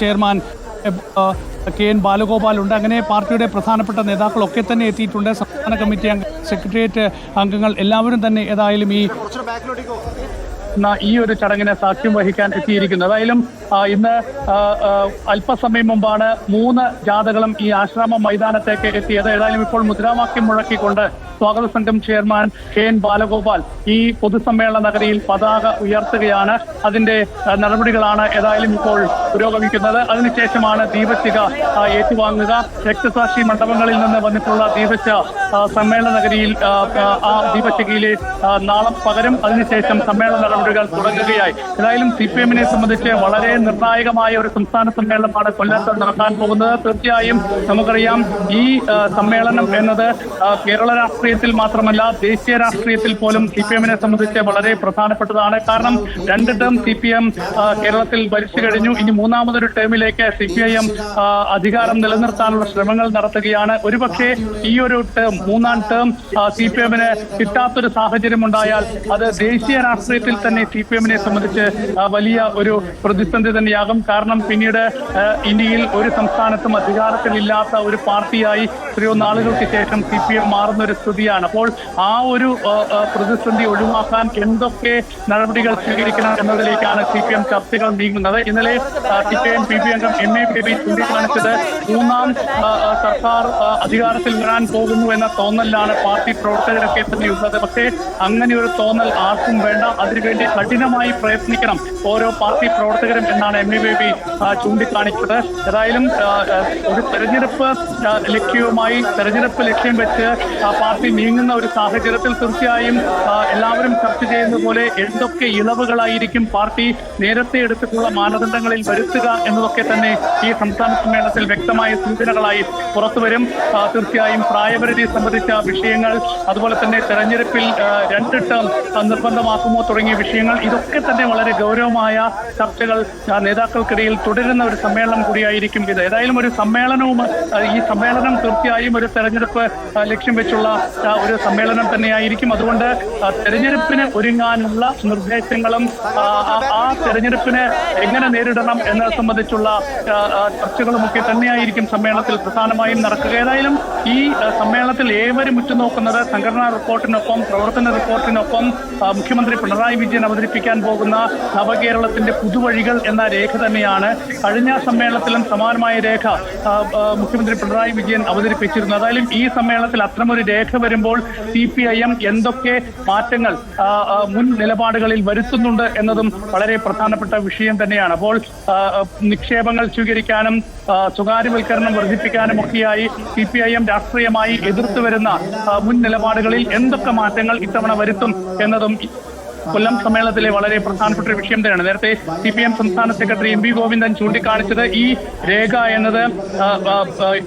Chairman K N Balagopal ഉണ്ട്. അങ്ങനെ പാർട്ടിയുടെ പ്രധാനപ്പെട്ട നേതാക്കളൊക്കെ തന്നെ എത്തിയിട്ടുണ്ട്. സംസ്ഥാന കമ്മിറ്റി അംഗ സെക്രട്ടേറിയറ്റ് അംഗങ്ങൾ എല്ലാവരും തന്നെ ഏതായാലും ഈ എന്ന ഈ ഒരു ചടങ്ങിന് സാക്ഷ്യം വഹിക്കാൻ എത്തിയിരിക്കുന്നത്. ഏതായാലും ഇന്ന് അല്പസമയം മുമ്പാണ് മൂന്ന് ജാഥകളും ഈ ആശ്രമ മൈതാനത്തേക്ക് എത്തിയത്. ഏതായാലും ഇപ്പോൾ മുദ്രാവാക്യം മുഴക്കിക്കൊണ്ട് സ്വാഗത സംഘം ചെയർമാൻ കെ എൻ ബാലഗോപാൽ ഈ പൊതുസമ്മേളന നഗരിയിൽ പതാക ഉയർത്തുകയാണ്. അതിന്റെ നടപടികളാണ് ഏതായാലും ഇപ്പോൾ പുരോഗമിക്കുന്നത്. അതിനുശേഷമാണ് ദീപശിഖ ഏറ്റുവാങ്ങുക. രക്തസാക്ഷി മണ്ഡപങ്ങളിൽ നിന്ന് വന്നിട്ടുള്ള ദീപശ സമ്മേളന നഗരിയിൽ ആ, ദീപശികയിലെ നാളം പകരും. അതിനുശേഷം സമ്മേളന നടപടികൾ തുടങ്ങുകയായി. ഏതായാലും സി പി എമ്മിനെ സംബന്ധിച്ച് വളരെ നിർണായകമായ ഒരു സംസ്ഥാന സമ്മേളനമാണ് കൊല്ലത്ത് നടക്കാൻ പോകുന്നത്. തീർച്ചയായും നമുക്കറിയാം ഈ സമ്മേളനം എന്നത് കേരള രാഷ്ട്രീയത്തിൽ മാത്രമല്ല ദേശീയ രാഷ്ട്രീയത്തിൽ പോലും സി പി എമ്മിനെ സംബന്ധിച്ച് വളരെ പ്രധാനപ്പെട്ടതാണ്. കാരണം രണ്ട് ടേം സി പി എം കേരളത്തിൽ ഭരിച്ചു കഴിഞ്ഞു. ഇനി മൂന്നാമതൊരു ടേമിലേക്ക് സി പി ഐ എം അധികാരം നിലനിർത്താനുള്ള ശ്രമങ്ങൾ നടത്തുകയാണ്. ഒരുപക്ഷെ ഈ ഒരു ടേം മൂന്നാം ടേം സി പി എമ്മിന് കിട്ടാത്തൊരു സാഹചര്യം ഉണ്ടായാൽ അത് ദേശീയ രാഷ്ട്രീയത്തിൽ തന്നെ സി പി എമ്മിനെ സംബന്ധിച്ച് വലിയ ഒരു പ്രതിസന്ധി തന്നെയാകും. കാരണം പിന്നീട് ഇന്ത്യയിൽ ഒരു സംസ്ഥാനത്തും അധികാരത്തിലില്ലാത്ത ഒരു പാർട്ടിയായി എത്രയോ നാളുകൾക്ക് ശേഷം സി പി എം മാറുന്ന ഒരു സ്ഥിതിയാണ്. അപ്പോൾ ആ ഒരു പ്രതിസന്ധി ഒഴിവാക്കാൻ എന്തൊക്കെ നടപടികൾ സ്വീകരിക്കണം എന്നതിലേക്കാണ് സി പി എം ചർച്ചകൾ നീങ്ങുന്നത്. ഇന്നലെ C P M P P അംഗം എം എ ബേബി ചൂണ്ടിക്കാണിച്ചത് മൂന്നാം സർക്കാർ അധികാരത്തിൽ വരാൻ പോകുന്നു എന്ന തോന്നലിലാണ് പാർട്ടി പ്രവർത്തകരൊക്കെ തന്നെ ഉള്ളത് പക്ഷേ അങ്ങനെ ഒരു തോന്നൽ ആർക്കും വേണ്ട. അതിനുവേണ്ടി കഠിനമായി പ്രയത്നിക്കണം ഓരോ പാർട്ടി പ്രവർത്തകരും എന്നാണ് എം ഇ ബേബി ചൂണ്ടിക്കാണിച്ചത്. ഏതായാലും ഒരു തെരഞ്ഞെടുപ്പ് ലക്ഷ്യവുമായി തെരഞ്ഞെടുപ്പ് ലക്ഷ്യം വെച്ച് പാർട്ടി നീങ്ങുന്ന ഒരു സാഹചര്യത്തിൽ തീർച്ചയായും എല്ലാവരും ചർച്ച ചെയ്യുന്ന പോലെ എന്തൊക്കെ ഇളവുകളായിരിക്കും പാർട്ടി നേരത്തെ എടുത്തിട്ടുള്ള മാനദണ്ഡങ്ങളിൽ വരുത്തുക എന്നതൊക്കെ തന്നെ ഈ സംസ്ഥാന സമ്മേളനത്തിൽ വ്യക്തമായ സൂചനകളായി പുറത്തുവരും തീർച്ചയായും പ്രായപരിധി സംബന്ധിച്ച വിഷയങ്ങൾ അതുപോലെ തന്നെ തെരഞ്ഞെടുപ്പിൽ രണ്ട് ടേം നിർബന്ധമാക്കുമോ തുടങ്ങിയ വിഷയങ്ങൾ ഇതൊക്കെ തന്നെ വളരെ ഗൗരവമായ ചർച്ചകൾ നേതാക്കൾക്കിടയിൽ തുടരുന്ന ഒരു സമ്മേളനം കൂടിയായിരിക്കും ഇത്. ഏതായാലും ഒരു സമ്മേളനവും ഈ സമ്മേളനം തീർച്ചയായും ഒരു തെരഞ്ഞെടുപ്പ് ലക്ഷ്യം വെച്ചുള്ള ഒരു സമ്മേളനം തന്നെയായിരിക്കും. അതുകൊണ്ട് തെരഞ്ഞെടുപ്പിന് ഒരുങ്ങാനുള്ള നിർദ്ദേശങ്ങളും ആ, തെരഞ്ഞെടുപ്പിനെ എങ്ങനെ നേരിടണം എന്നത് സംബന്ധിച്ചുള്ള ചർച്ചകളുമൊക്കെ തന്നെയായിരിക്കും. സമ്മേളനത്തിൽ പ്രധാനമായും നടക്കുക. ഏതായാലും ഈ സമ്മേളനത്തിൽ ഏവരും ഉറ്റുനോക്കുന്നത് സംഘടനാ റിപ്പോർട്ടിനൊപ്പം പ്രവർത്തന റിപ്പോർട്ടിനൊപ്പം മുഖ്യമന്ത്രി പിണറായി വിജയൻ അവതരിപ്പിക്കാൻ പോകുന്ന നവകേരളത്തിന്റെ പുതുവഴികൾ എന്ന രേഖ തന്നെയാണ് കഴിഞ്ഞ സമ്മേളനത്തിലും സമാനമായ രേഖ മുഖ്യമന്ത്രി പിണറായി വിജയൻ അവതരിപ്പിച്ചിരുന്നു ഏതായാലും ഈ സമ്മേളനത്തിൽ അത്തരമൊരു രേഖ വരുമ്പോൾ സി പി ഐ എം എന്തൊക്കെ മാറ്റങ്ങൾ മുൻ നിലപാടുകളിൽ വരുത്തുന്നുണ്ട് എന്നതും വളരെ പ്രധാനപ്പെട്ട വിഷയം തന്നെയാണ്. അപ്പോൾ നിക്ഷേപങ്ങൾ സ്വീകരിക്കാനും ആ, സ്വകാര്യവൽക്കരണം വർദ്ധിപ്പിക്കാനും ഒക്കെയായി സി പി ഐ എം രാഷ്ട്രീയമായി എതിർത്തു വരുന്ന മുൻ നിലപാടുകളിൽ എന്തൊക്കെ മാറ്റങ്ങൾ ഇത്തവണ വരുത്തും എന്നതും കൊല്ലം സമ്മേളനത്തിലെ വളരെ പ്രധാനപ്പെട്ട ഒരു വിഷയം തന്നെയാണ്. നേരത്തെ സി പി എം സംസ്ഥാന സെക്രട്ടറി എം വി ഗോവിന്ദൻ ചൂണ്ടിക്കാണിച്ചത് ഈ രേഖ എന്നത്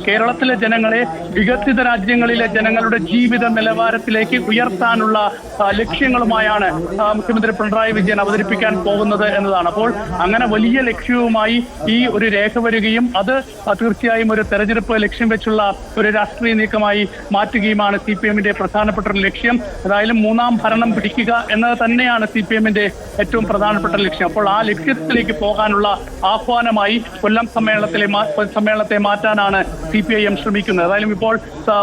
കേരളത്തിലെ ജനങ്ങളെ വികസിത രാജ്യങ്ങളിലെ ജനങ്ങളുടെ ജീവിത നിലവാരത്തിലേക്ക് ഉയർത്താനുള്ള ലക്ഷ്യങ്ങളുമായാണ് മുഖ്യമന്ത്രി പിണറായി വിജയൻ അവതരിപ്പിക്കാൻ പോകുന്നത് എന്നതാണ്. അപ്പോൾ അങ്ങനെ വലിയ ലക്ഷ്യവുമായി ഈ ഒരു രേഖ വരികയും അത് തീർച്ചയായും ഒരു തെരഞ്ഞെടുപ്പ് ലക്ഷ്യം വെച്ചുള്ള ഒരു രാഷ്ട്രീയ നീക്കമായി മാറ്റുകയുമാണ് സി പി എമ്മിന്റെ പ്രധാനപ്പെട്ട ഒരു ലക്ഷ്യം. ഏതായാലും മൂന്നാം ഭരണം പിടിക്കുക എന്നത് തന്നെയാണ് സി പി എമ്മിന്റെ ഏറ്റവും പ്രധാനപ്പെട്ട ലക്ഷ്യം. അപ്പോൾ ആ ലക്ഷ്യത്തിലേക്ക് പോകാനുള്ള ആഹ്വാനമായി കൊല്ലം സമ്മേളനത്തിലെ സമ്മേളനത്തെ മാറ്റാനാണ് സി പി ഐ എം ശ്രമിക്കുന്നത്. ഏതായാലും ഇപ്പോൾ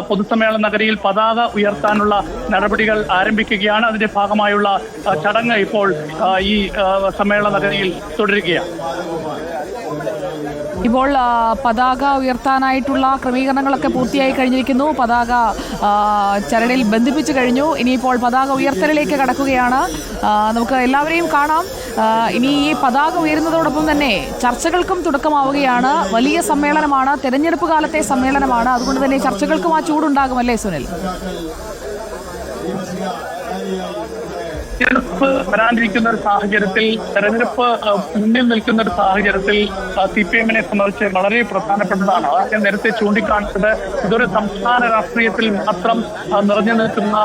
പൊതുസമ്മേളന നഗരിയിൽ പതാക ഉയർത്താനുള്ള നടപടികൾ ആരംഭിക്കുകയാണ്. അതിന്റെ ഭാഗമായുള്ള ചടങ്ങ് ഇപ്പോൾ ഈ സമ്മേളന നഗരിയിൽ തുടരുകയാണ്. ഇപ്പോൾ പതാക ഉയർത്താനായിട്ടുള്ള ക്രമീകരണങ്ങളൊക്കെ പൂർത്തിയായി കഴിഞ്ഞിരിക്കുന്നു. പതാക ചരടിൽ ബന്ധിപ്പിച്ചു കഴിഞ്ഞു. ഇനിയിപ്പോൾ പതാക ഉയർത്തലിലേക്ക് കടക്കുകയാണ്. നമുക്ക് എല്ലാവരെയും കാണാം. ഇനി ഈ പതാക ഉയരുന്നതോടൊപ്പം തന്നെ ചർച്ചകൾക്കും തുടക്കമാവുകയാണ്. വലിയ സമ്മേളനമാണ്. തെരഞ്ഞെടുപ്പ് കാലത്തെ സമ്മേളനമാണ്. അതുകൊണ്ട് തന്നെ ചർച്ചകൾക്കും ആ ചൂടുണ്ടാകുമല്ലേ സുനിൽ? തെരഞ്ഞെടുപ്പ് വരാനിരിക്കുന്ന ഒരു സാഹചര്യത്തിൽ തെരഞ്ഞെടുപ്പ് മുന്നിൽ നിൽക്കുന്ന ഒരു സാഹചര്യത്തിൽ സി പി എമ്മിനെ സംബന്ധിച്ച് വളരെ പ്രധാനപ്പെട്ടതാണ്. അതൊക്കെ നേരത്തെ ചൂണ്ടിക്കാണിച്ചത് ഇതൊരു സംസ്ഥാന രാഷ്ട്രീയത്തിൽ മാത്രം നിറഞ്ഞു നിൽക്കുന്ന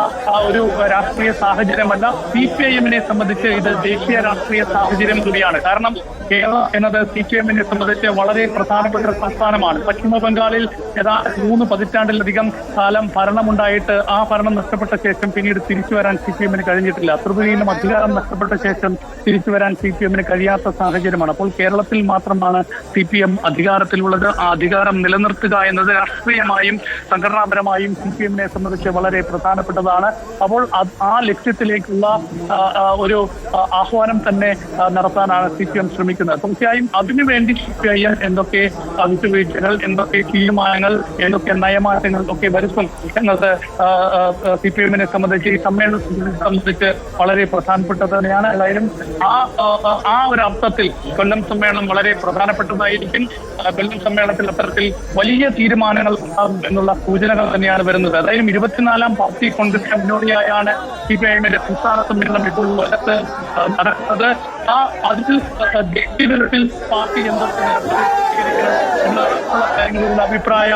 ഒരു രാഷ്ട്രീയ സാഹചര്യമല്ല. സി പി ഐ എമ്മിനെ സംബന്ധിച്ച് ഇത് ദേശീയ രാഷ്ട്രീയ സാഹചര്യം കൂടിയാണ്. കാരണം കേരളം എന്നത് സി പി എമ്മിനെ സംബന്ധിച്ച് വളരെ പ്രധാനപ്പെട്ട ഒരു സംസ്ഥാനമാണ്. പശ്ചിമ ബംഗാളിൽ ഏതാണ്ട് മൂന്ന് പതിറ്റാണ്ടിലധികം കാലം ഭരണമുണ്ടായിട്ട് ആ ഭരണം നഷ്ടപ്പെട്ട ശേഷം പിന്നീട് തിരിച്ചു വരാൻ സി പി എമ്മിന് കഴിഞ്ഞിട്ടില്ല. ത്രിപുരയിലും അധികാരം നഷ്ടപ്പെട്ട ശേഷം തിരിച്ചു വരാൻ സി പി എമ്മിന് കഴിയാത്ത സാഹചര്യമാണ്. അപ്പോൾ കേരളത്തിൽ മാത്രമാണ് സി പി എം അധികാരത്തിലുള്ളത്. ആ അധികാരം നിലനിർത്തുക എന്നത് രാഷ്ട്രീയമായും സംഘടനാപരമായും സി പി എമ്മിനെ സംബന്ധിച്ച് വളരെ പ്രധാനപ്പെട്ടതാണ്. അപ്പോൾ ആ ലക്ഷ്യത്തിലേക്കുള്ള ഒരു ആഹ്വാനം തന്നെ നടത്താനാണ് സി പി എം ശ്രമിക്കുന്നത്. തീർച്ചയായും അതിനുവേണ്ടി സി പി ഐ എം എന്തൊക്കെ വിട്ടുവീഴ്ചകൾ എന്തൊക്കെ തീരുമാനങ്ങൾ എന്തൊക്കെ നയമാറ്റങ്ങൾ ഒക്കെ വരുത്തും എന്നത് സി പി എമ്മിനെ സംബന്ധിച്ച് ഈ സമ്മേളനത്തെ സംബന്ധിച്ച് വളരെ പ്രധാനപ്പെട്ടത് തന്നെയാണ് ഏതായാലും ആ ആ, ഒരു അർത്ഥത്തിൽ കൊല്ലം സമ്മേളനം വളരെ പ്രധാനപ്പെട്ടതായിരിക്കും. കൊല്ലം സമ്മേളനത്തിൽ അത്തരത്തിൽ വലിയ തീരുമാനങ്ങൾ എന്നുള്ള സൂചനകൾ തന്നെയാണ് വരുന്നത്. അതായത് ഇരുപത്തിനാലാം പാർട്ടി കോൺഗ്രസിന് മുന്നോടിയായാണ് സി പി ഐഎമ്മിന്റെ സംസ്ഥാന സമ്മേളനം ഇപ്പോൾ കൊല്ലത്ത് നടക്കുന്നത്. ആ അതിൽ വ്യക്തിതലത്തിൽ പാർട്ടി എന്തൊക്കെ കാര്യങ്ങളിലുള്ള അഭിപ്രായ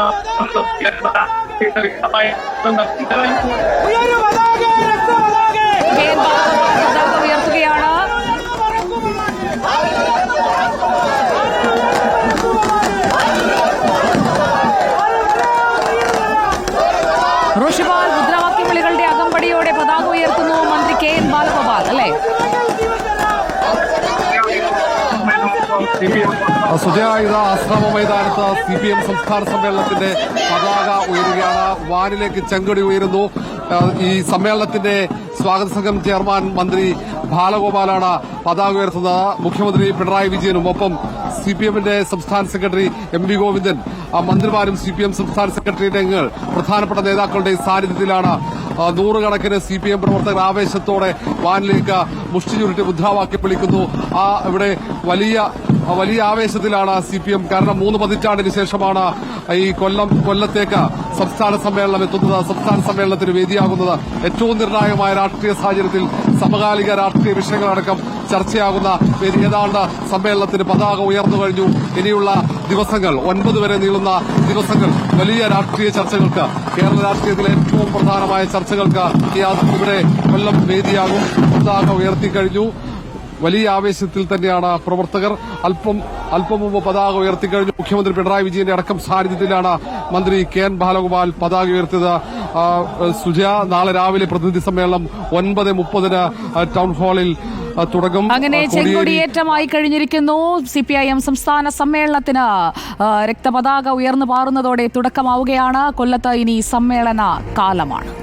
കെ എൻ ബാലഗോപാൽ പതാക ഉയർത്തുകയാണ് ഋഷിപാൽ മുദ്രാവാക്യം വിളികളുടെ അകമ്പടിയോടെ പതാക ഉയർത്തുന്നു മന്ത്രി കെ എൻ ബാലഗോപാൽ അല്ലേ? സുജയായുധ ആശ്രമ മൈതാനത്ത് സി പി എം സംസ്ഥാന സമ്മേളനത്തിന്റെ പതാക ഉയരുകയാണ്. വാനിലേക്ക് ചെങ്കടി ഉയരുന്നു. ഈ സമ്മേളനത്തിന്റെ സ്വാഗത സംഘം ചെയർമാൻ മന്ത്രി ബാലഗോപാലാണ് പതാക ഉയർത്തുന്നത്. മുഖ്യമന്ത്രി പിണറായി വിജയനും ഒപ്പം സി പി എമ്മിന്റെ സംസ്ഥാന സെക്രട്ടറി എം വി ഗോവിന്ദൻ മന്ത്രിമാരും സി പി എം സംസ്ഥാന സെക്രട്ടറിയുടെ അംഗങ്ങൾ പ്രധാനപ്പെട്ട നേതാക്കളുടെ സാന്നിധ്യത്തിലാണ് നൂറുകണക്കിന് സി പി എം പ്രവർത്തകർ ആവേശത്തോടെ വാനിലേക്ക് മുഷ്ടി ചുരുട്ടി മുദ്രാവാക്യം വിളിക്കുന്നു. ആ ഇവിടെ വലിയ വലിയ ആവേശത്തിലാണ് സി പി എം കാരണം മൂന്ന് പതിറ്റാണ്ടിന് ശേഷമാണ് ഈ കൊല്ലം കൊല്ലത്തേക്ക് സംസ്ഥാന സമ്മേളനം എത്തുന്നത്. സംസ്ഥാന സമ്മേളനത്തിന് വേദിയാകുന്നത് ഏറ്റവും നിർണായകമായ രാഷ്ട്രീയ സാഹചര്യത്തിൽ സമകാലിക രാഷ്ട്രീയ വിഷയങ്ങളടക്കം ചർച്ചയാകുന്ന വേദി. ഏതാണ്ട് സമ്മേളനത്തിന് പതാക ഉയർന്നു കഴിഞ്ഞു. ഇനിയുള്ള ദിവസങ്ങൾ ഒൻപത് വരെ നീളുന്ന ദിവസങ്ങൾ വലിയ രാഷ്ട്രീയ ചർച്ചകൾക്ക് കേരള രാഷ്ട്രീയത്തിലെ ഏറ്റവും പ്രധാനമായ ചർച്ചകൾക്ക് ഇവിടെ കൊല്ലം വേദിയാകും. പതാക ഉയർത്തിക്കഴിഞ്ഞു വലിയ ആവേശത്തിൽ തന്നെയാണ് പ്രവർത്തകർ. അല്പം അല്പം മുമ്പ് പതാക ഉയർത്തിക്കഴിഞ്ഞു മുഖ്യമന്ത്രി പിണറായി വിജയന്റെ അടക്കം സാന്നിധ്യത്തിലാണ് മന്ത്രി കെ എൻ ബാലഗോപാൽ പതാക ഉയർത്തിയത്. സുജ നാളെ രാവിലെ പ്രതിനിധി സമ്മേളനം ഒൻപത് മുപ്പതിന് ടൗൺ ഹാളിൽ തുടങ്ങും. അങ്ങനെ ചെങ്കൊടിയേറ്റമായി കഴിഞ്ഞിരിക്കുന്നു. സി പി ഐ എം സംസ്ഥാന സമ്മേളനത്തിന് രക്തപതാക ഉയർന്നു പാറുന്നതോടെ തുടക്കമാവുകയാണ്. കൊല്ലത്ത് ഇനി സമ്മേളന കാലമാണ്.